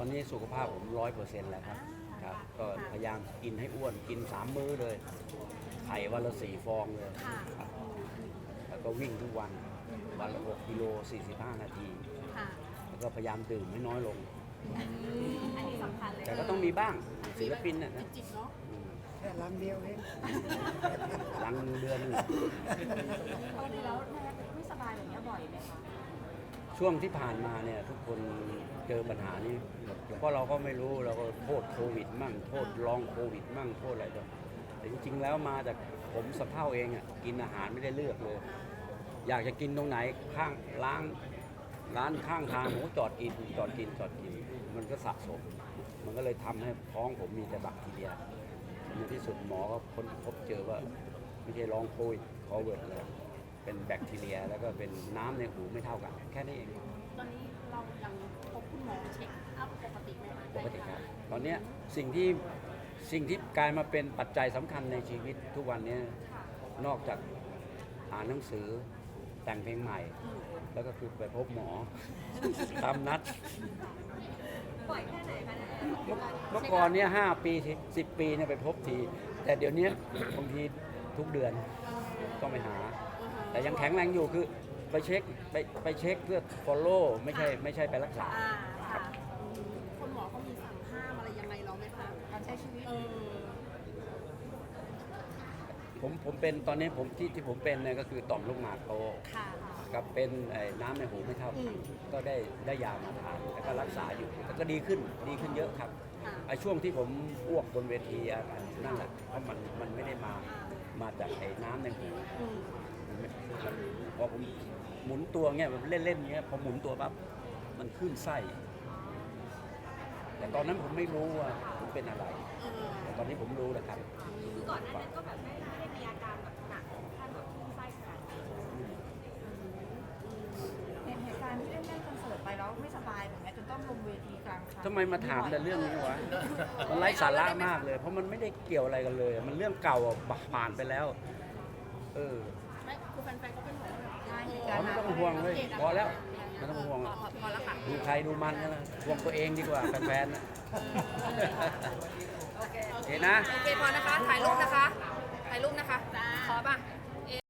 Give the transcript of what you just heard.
ร้อยเปอร์เซ็นต์แล้วครับครับ ก็พยายามกินให้อ้วนกินสามมื้อเลย ไข่วันละสี่ฟองเลยค่ะครับแล้วก็วิ่งทุกวันวันละ6กิโล45นาทีค่ะแล้วก็พยายามดื่มให้น้อยลง อันนี้สำคัญเลยแต่ก็ต้องมีบ้างศิลปินน่ะนะจิบๆเนาะอืมแค่ลังเดียวเองหลังเดือนหนึ่งปกติแล้วแม่ไม่สบายแบบนี้บ่อยไหมคะ ช่วงที่ผ่านมาเนี่ยทุกคนเจอปัญหานี้เพราะเราก็ไม่รู้เราก็โทษโควิด มั่งโทษลองโควิด มั่งโทษอะไรต่อแต่จริงๆแล้วมาจากผมสะเพร่าเองอะกินอาหารไม่ได้เลือกเลย อยากจะกินตรงไหนข้างล้างร้านข้างทางผมจอดกินจอดกินจอดกิน มันก็สะสม มันก็เลยทำให้ท้องผมมีแต่แบคทีเรียในที่สุดหมอก็ค้นพบเจอว่าไม่ใช่ลองโควิดโควิร์ดเลย เป็นแบคทีเรีย แล้วก็เป็นน้ำในหูไม่เท่ากันแค่นี้เอง ตอนนี้เรายังพบคุณหมอเช็คอัพปกติไหมคะปกติครับ ตอนเนี้ยสิ่งที่สิ่งที่กลายมาเป็นปัจจัยสำคัญในชีวิตทุกวันเนี้ยค่ะนอกจากอ่านหนังสือแต่งเพลงใหม่อืมแล้วก็คือไปพบหมอ ตามนัดบ่อยแค่ไหนคะเนี่ยเมื่อเมื่อก่อนเนี่ยห้าปีสิบปีเนี่ยไปพบที แต่เดี๋ยวนี้บางทีทุกเดือนต้องไปหา แต่ยังแข็งแรงอยู่คือไปเช็คไปไปเช็คเพื่อ follow ไม่ใช่ไม่ใช่ไปรักษา อ่าค่ะอืมคุณหมอเขามีสั่งห้ามอะไรยังไงเราไหมคะการใช้ชีวิต เออ ผมผมเป็นตอนนี้ผมที่ที่ผมเป็นเนี่ยก็คือต่อมลูกหมากโตค่ะ กับเป็นไอ้น้ำในหูไม่เท่าอืมก็ได้ได้ยามาทานแล้วก็รักษาอยู่แต่ก็ดีขึ้นดีขึ้นเยอะครับค่ะ ไอ้ช่วงที่ผมอ้วกบนเวทีอะนั่นแหละเพราะมันมันไม่ได้มามาจากไอ้น้ำในหู อืมมันไม่มัน พอผมหมุนตัวเงี้ยแบบเล่นๆเงี้ยพอหมุนตัวปั๊บมันขึ้นไส้แต่ตอนนั้นผมไม่รู้ว่าผมเป็นอะไรเออแต่ตอนนี้ผมรู้แล้วครับคือก่อนหน้านั้นก็แบบไม่ได้มีอาการแบบหนักท่านแบบขึ้นไส้ขนาดนี้เห็นเหตุการณ์ที่เล่นเล่นคอนเสิร์ตไปแล้วไม่สบายแบบนี้จนต้องลงเวทีกลางคันทำไมมาถามแต่เรื่องนี้วะมันไร้สาระมากเลย เพราะมันไม่ได้เกี่ยวอะไรกันเลย มันเรื่องเก่าอะผ่านไปแล้ว เออ ไม่คือแฟนๆก็เป็นห่วงว่าแบบใช่เหตุอ๋การอณ์ไม่นั้นต้องห่วงเลยพอแล้วไม่ต้องห่วงพอพอแล้วค่ะ ดูใครดูมันนะห่วงตัวเองดีกว่าแฟนๆนะ โอเคโอเคนะ โอเคพอนะคะถ่ายรูปนะคะถ่ายรูปนะคะขอป่ะ